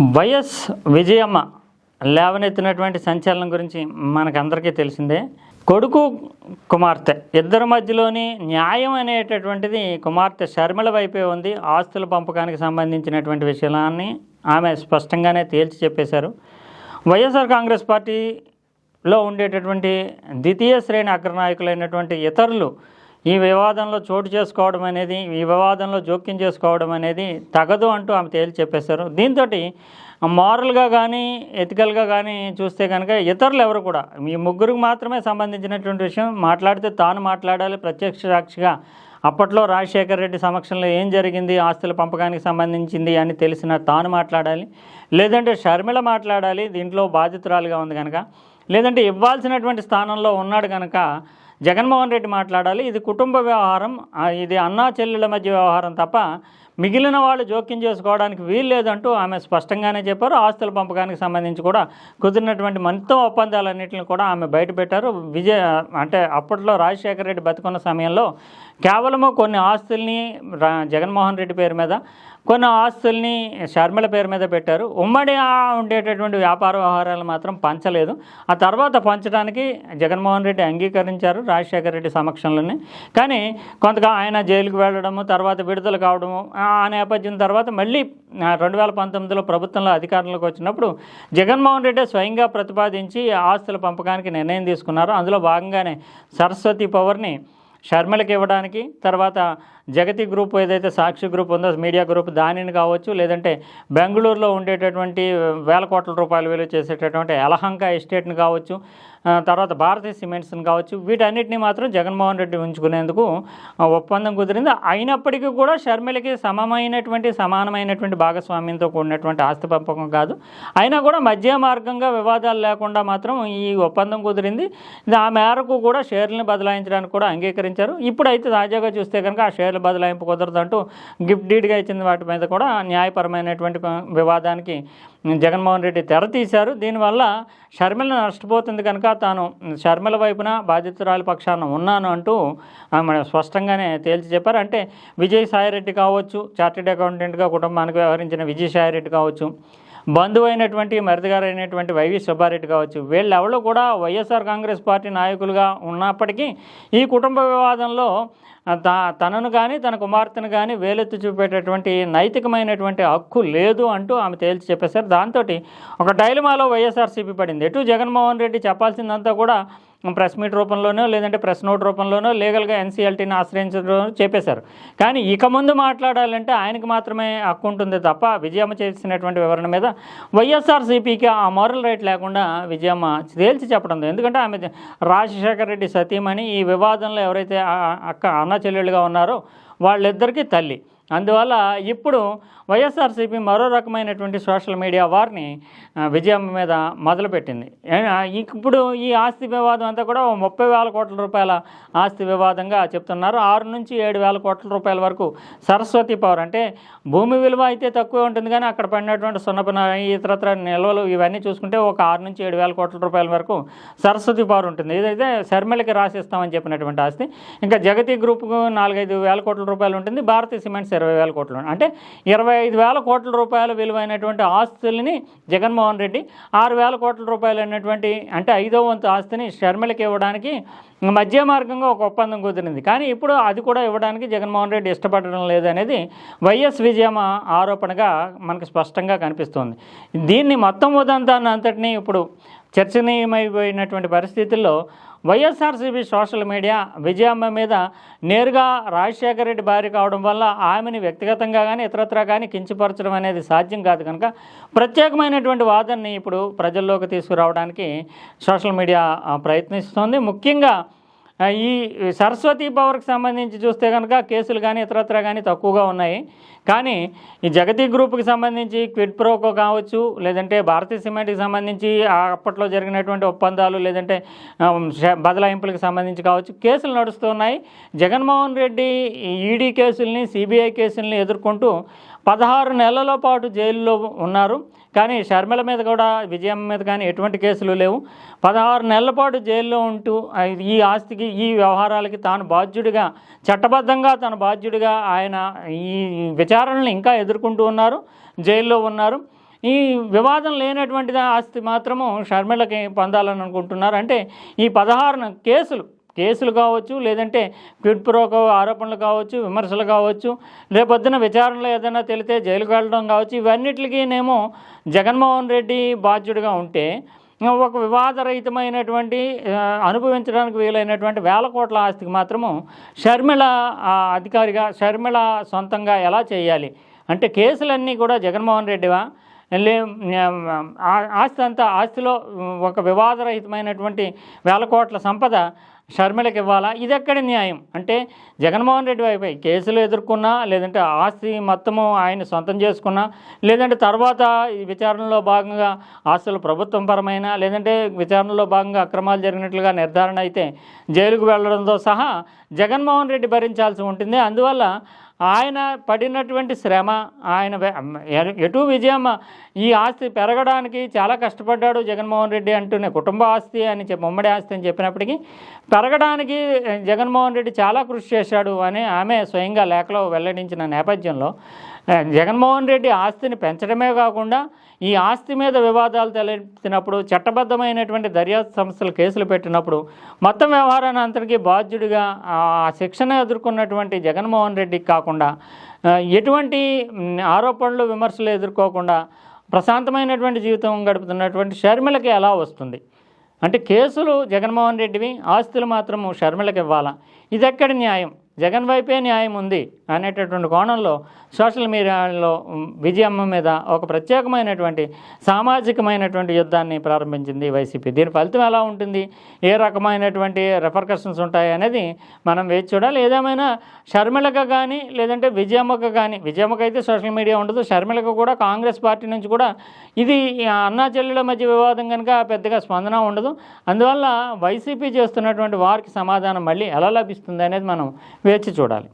YS Vijayamma లేవనెత్తినటువంటి సంచలనం గురించి మనకందరికీ తెలిసిందే. కొడుకు కుమార్తె. ఇద్దరి మధ్యలోని న్యాయం అనేటటువంటిది కుమార్తె షర్మిల వైపే ఉంది. ఆస్తుల పంపకానికి సంబంధించినటువంటి విషయాన్ని ఆమె స్పష్టంగానే తేల్చి చెప్పేశారు. వైఎస్ఆర్ కాంగ్రెస్ పార్టీలో ఉండేటటువంటి ద్వితీయ శ్రేణి అగ్రనాయకులైనటువంటి ఇతరులు ఈ వివాదంలో చోటు చేసుకోవడం అనేది ఈ వివాదంలో జోక్యం చేసుకోవడం అనేది తగదు అంటూ ఆమె తేల్చి చెప్పేశారు. దీంతో మారల్గా కానీ ఎథికల్గా కానీ చూస్తే కనుక ఇతరులు ఎవరు కూడా ఈ ముగ్గురికి మాత్రమే సంబంధించినటువంటి విషయం మాట్లాడితే తాను మాట్లాడాలి ప్రత్యక్ష సాక్షిగా అప్పట్లో రాజశేఖర రెడ్డి సమక్షంలో ఏం జరిగింది ఆస్తుల పంపకానికి సంబంధించింది అని తెలిసిన తాను మాట్లాడాలి లేదంటే షర్మిల మాట్లాడాలి దీంట్లో బాధితురాలుగా ఉంది కనుక లేదంటే ఇవ్వాల్సినటువంటి స్థానంలో ఉన్నాడు కనుక జగన్మోహన్ రెడ్డి మాట్లాడాలి ఇది కుటుంబ వ్యవహారం ఇది అన్నా చెల్లెల మధ్య వ్యవహారం తప్ప మిగిలిన వాళ్ళు జోక్యం చేసుకోవడానికి వీలు లేదంటూ ఆమె స్పష్టంగానే చెప్పారు. ఆస్తుల పంపకానికి సంబంధించి కూడా కుదిరినటువంటి మొత్తం ఒప్పందాలన్నింటిని కూడా ఆమె బయటపెట్టారు. విజయ అంటే అప్పట్లో రాజశేఖర రెడ్డి బతుకున్న సమయంలో కేవలము కొన్ని ఆస్తుల్ని రా- జగన్మోహన్ రెడ్డి పేరు మీద కొన్ని ఆస్తుల్ని షర్మిల పేరు మీద పెట్టారు. ఉమ్మడి ఉండేటటువంటి వ్యాపార వ్యవహారాలు మాత్రం పంచలేదు. ఆ తర్వాత పంచడానికి జగన్మోహన్ రెడ్డి అంగీకరించారు రాజశేఖర రెడ్డి సమక్షంలోనే. కానీ కొంతగా ఆయన జైలుకు వెళ్ళడము తర్వాత విడుదల కావడము ఆ నేపథ్యం తర్వాత మళ్ళీ రెండు వేల పంతొమ్మిదిలో ప్రభుత్వంలో అధికారంలోకి వచ్చినప్పుడు జగన్మోహన్ రెడ్డి స్వయంగా ప్రతిపాదించి ఆస్తుల పంపకానికి నిర్ణయం తీసుకున్నారు. అందులో భాగంగానే సరస్వతి పవర్ని షర్మిలకి ఇవ్వడానికి తర్వాత జగతి గ్రూప్ ఏదైతే సాక్షి గ్రూప్ ఉందో మీడియా గ్రూప్ దానిని కావచ్చు లేదంటే బెంగళూరులో ఉండేటటువంటి వేల కోట్ల రూపాయలు విలువ చేసేటటువంటి యలహంక ఎస్టేట్ని కావచ్చు తర్వాత భారతీయ సిమెంట్స్ని కావచ్చు వీటన్నిటిని మాత్రం జగన్మోహన్ రెడ్డి ఉంచుకునేందుకు ఒప్పందం కుదిరింది. అయినప్పటికీ కూడా షర్మిలకి సమమైనటువంటి సమానమైనటువంటి భాగస్వామ్యంతో కూడినటువంటి ఆస్తి పంపకం కాదు. అయినా కూడా మధ్య మార్గంగా వివాదాలు లేకుండా మాత్రం ఈ ఒప్పందం కుదిరింది. ఆ మేరకు కూడా షేర్లను బదలాయించడానికి కూడా అంగీకరించారు. ఇప్పుడైతే తాజాగా చూస్తే కనుక ఆ షేర్లు బదలాయింపు కుదరదంటూ గిఫ్ట్ డీడ్గా ఇచ్చిన వాటి మీద కూడా న్యాయపరమైనటువంటి వివాదానికి జగన్మోహన్ రెడ్డి తెర తీశారు. దీనివల్ల షర్మిల నష్టపోతుంది కనుక తాను షర్మిల వైపున బాధితురాలి పక్షాన ఉన్నాను అంటూ ఆమె స్పష్టంగానే తేల్చి చెప్పారు. అంటే విజయసాయిరెడ్డి కావచ్చు చార్టెడ్ అకౌంటెంట్గా కుటుంబానికి వ్యవహరించిన విజయసాయిరెడ్డి కావచ్చు బంధువు అయినటువంటి మరిదిగారు అయినటువంటి వైవి సుబ్బారెడ్డి కావచ్చు వీళ్ళెవరూ కూడా వైఎస్ఆర్ కాంగ్రెస్ పార్టీ నాయకులుగా ఉన్నప్పటికీ ఈ కుటుంబ వివాదంలో తనను కానీ తన కుమార్తెను కానీ వేలెత్తి చూపేటటువంటి నైతికమైనటువంటి హక్కు లేదు అంటూ ఆమె తేల్చి చెప్పేశారు. దాంతో ఒక డైలమాలో వైఎస్ఆర్సీపీ పడింది. ఎటు జగన్మోహన్ రెడ్డి చెప్పాల్సిందంతా కూడా ప్రెస్ మీట్ రూపంలోనో లేదంటే ప్రెస్ నోట్ రూపంలోనో లీగల్గా ఎన్సీఎల్టీని ఆశ్రయించడం చెప్పేశారు. కానీ ఇక ముందు మాట్లాడాలంటే ఆయనకు మాత్రమే హక్కు ఉంటుంది తప్ప విజయమ్మ చేసినటువంటి వివరణ మీద వైఎస్ఆర్సీపీకి ఆ మోరల్ రైట్ లేకుండా విజయమ్మ తేల్చి చెప్పడం ఎందుకంటే ఆమె రాజశేఖర రెడ్డి సతీమణి ఈ వివాదంలో ఎవరైతే అక్క అన్న చెల్లెళ్ళుగా ఉన్నారో. వాళ్ళిద్దరికీ తల్లి. అందువల్ల ఇప్పుడు వైఎస్ఆర్సీపీ మరో రకమైనటువంటి సోషల్ మీడియా వారిని విజయం మీద మొదలుపెట్టింది. ఇప్పుడు ఈ ఆస్తి వివాదం అంతా కూడా ముప్పై వేల కోట్ల రూపాయల ఆస్తి వివాదంగా చెప్తున్నారు. ఆరు నుంచి ఏడు వేల కోట్ల రూపాయల వరకు సరస్వతి పవర్ అంటే భూమి విలువ అయితే తక్కువ ఉంటుంది కానీ అక్కడ పడినటువంటి సున్నపన ఇతరత్ర నిల్వలు ఇవన్నీ చూసుకుంటే ఒక ఆరు నుంచి ఏడు వేల కోట్ల రూపాయల వరకు సరస్వతి పవర్ ఉంటుంది. ఇదైతే శర్మిలకి రాసిస్తామని చెప్పినటువంటి ఆస్తి. ఇంకా జగతి గ్రూప్కు నాలుగైదు వేల కోట్ల రూపాయలు ఉంటుంది. భారతీయ సిమెంట్స్ ఇరవై వేల కోట్లు అంటే ఇరవై ఐదు వేల కోట్ల రూపాయల విలువైనటువంటి ఆస్తుల్ని జగన్మోహన్ రెడ్డి ఆరు వేల కోట్ల రూపాయలు అయినటువంటి అంటే ఐదో వంతు ఆస్తిని షర్మిలకి ఇవ్వడానికి మధ్య మార్గంగా ఒక ఒప్పందం కుదిరింది. కానీ ఇప్పుడు అది కూడా ఇవ్వడానికి జగన్మోహన్ రెడ్డి ఇష్టపడడం లేదనేది వైఎస్ విజయమ్మ ఆరోపణగా మనకు స్పష్టంగా కనిపిస్తోంది. దీన్ని మొత్తం ఉదంతాన్ని అంతటినీ ఇప్పుడు చర్చనీయమైపోయినటువంటి పరిస్థితుల్లో వైఎస్ఆర్సీపీ సోషల్ మీడియా విజయమ్మ మీద నేరుగా రాజశేఖర రెడ్డి భార్య కావడం వల్ల ఆమెని వ్యక్తిగతంగా కానీ ఇతరత్రా కానీ కించపరచడం అనేది సాధ్యం కాదు కనుక ప్రత్యేకమైనటువంటి వాదనని ఇప్పుడు ప్రజల్లోకి తీసుకురావడానికి సోషల్ మీడియా ప్రయత్నిస్తోంది. ముఖ్యంగా ఈ సరస్వతి పవర్కి సంబంధించి చూస్తే కనుక కేసులు కానీ ఇతరత్ర కానీ తక్కువగా ఉన్నాయి. కానీ ఈ జగతి గ్రూప్కి సంబంధించి క్విడ్ ప్రోకో కావచ్చు లేదంటే భారతీయ సిమెంట్కి సంబంధించి అప్పట్లో జరిగినటువంటి ఒప్పందాలు లేదంటే బదలాయింపులకు సంబంధించి కావచ్చు కేసులు నడుస్తున్నాయి. జగన్మోహన్ రెడ్డి ఈడీ కేసుల్ని సిబిఐ కేసుల్ని ఎదుర్కొంటూ పదహారు నెలల పాటు జైల్లో ఉన్నారు. కానీ షర్మిల మీద కూడా విజయం మీద కానీ ఎటువంటి కేసులు లేవు. పదహారు నెలల పాటు జైల్లో ఉంటూ ఈ ఆస్తికి ఈ వ్యవహారాలకి తాను బాధ్యుడిగా చట్టబద్ధంగా తన బాధ్యుడిగా ఆయన ఈ విచారణలు ఇంకా ఎదుర్కొంటూ ఉన్నారు జైల్లో ఉన్నారు. ఈ వివాదం లేనటువంటి ఆస్తి మాత్రము షర్మిలకి పొందాలని అనుకుంటున్నారు అంటే ఈ పదహారు కేసులు కేసులు కావచ్చు లేదంటే క్విడ్పురోక ఆరోపణలు కావచ్చు విమర్శలు కావచ్చు రేపొద్దున విచారణలో ఏదైనా తెలితే జైలుకు వెళ్ళడం కావచ్చు ఇవన్నిటికీనేమో జగన్మోహన్ రెడ్డి బాధ్యుడిగా ఉంటే ఒక వివాదరహితమైనటువంటి అనుభవించడానికి వీలైనటువంటి వేల కోట్ల ఆస్తికి మాత్రము షర్మిళ అధికారిగా షర్మిళ సొంతంగా ఎలా చేయాలి? అంటే కేసులన్నీ కూడా జగన్మోహన్ రెడ్డివా? లే ఆస్తి అంతా ఆస్తిలో ఒక వివాదరహితమైనటువంటి వేల కోట్ల సంపద షర్మిలకు ఇవ్వాలా? ఇది ఎక్కడ న్యాయం? అంటే జగన్మోహన్ రెడ్డి వైపు కేసులు ఎదుర్కొన్నా లేదంటే ఆస్తి మొత్తము ఆయన సొంతం చేసుకున్నా లేదంటే తర్వాత ఈ విచారణలో భాగంగా ఆస్తులు ప్రభుత్వం పరమైన లేదంటే విచారణలో భాగంగా అక్రమాలు జరిగినట్లుగా నిర్ధారణ అయితే జైలుకు వెళ్ళడంతో సహా జగన్మోహన్ రెడ్డి భరించాల్సి ఉంటుంది. అందువల్ల ఆయన పడినటువంటి శ్రమ ఆయన ఎటు విజయమ్మ ఈ ఆస్తి పెరగడానికి చాలా కష్టపడ్డాడు జగన్మోహన్ రెడ్డి అంటూనే కుటుంబ ఆస్తి అని చెప్పి ఉమ్మడి ఆస్తి అని చెప్పినప్పటికీ పెరగడానికి జగన్మోహన్ రెడ్డి చాలా కృషి చేశాడు అని ఆమె స్వయంగా లేఖలో వెల్లడించిన నేపథ్యంలో జగన్మోహన్ రెడ్డి ఆస్తిని పెంచడమే కాకుండా ఈ ఆస్తి మీద వివాదాలు తలెత్తినప్పుడు చట్టబద్ధమైనటువంటి దర్యాప్తు సంస్థలు కేసులు పెట్టినప్పుడు మొత్తం వ్యవహారాన్ని అంతటికీ బాధ్యుడిగా ఆ శిక్షణ ఎదుర్కొన్నటువంటి జగన్మోహన్ రెడ్డికి కాకుండా ఎటువంటి ఆరోపణలు విమర్శలు ఎదుర్కోకుండా ప్రశాంతమైనటువంటి జీవితం గడుపుతున్నటువంటి షర్మిలకి ఎలా వస్తుంది? అంటే కేసులు జగన్మోహన్ రెడ్డివి ఆస్తులు మాత్రం షర్మిలకి ఇవ్వాలా ఇది ఎక్కడ న్యాయం? జగన్ వైపే న్యాయం ఉంది అనేటటువంటి కోణంలో సోషల్ మీడియాలో విజయమ్మ మీద ఒక ప్రత్యేకమైనటువంటి సామాజికమైనటువంటి యుద్ధాన్ని ప్రారంభించింది వైసీపీ. దీని ఫలితం ఎలా ఉంటుంది? ఏ రకమైనటువంటి రెఫర్కషన్స్ ఉంటాయి అనేది మనం వేచి చూడాలి. ఏదేమైనా షర్మిలకు కానీ లేదంటే విజయమ్మకు కానీ విజయమ్మకు అయితే సోషల్ మీడియా ఉండదు. షర్మిలకు కూడా కాంగ్రెస్ పార్టీ నుంచి కూడా ఇది అన్నా చెల్లెల మధ్య వివాదం కనుక పెద్దగా స్పందన ఉండదు. అందువల్ల వైసీపీ చేస్తున్నటువంటి వారికి సమాధానం మళ్ళీ ఎలా లభిస్తుంది అనేది మనం వేచి చూడాలి.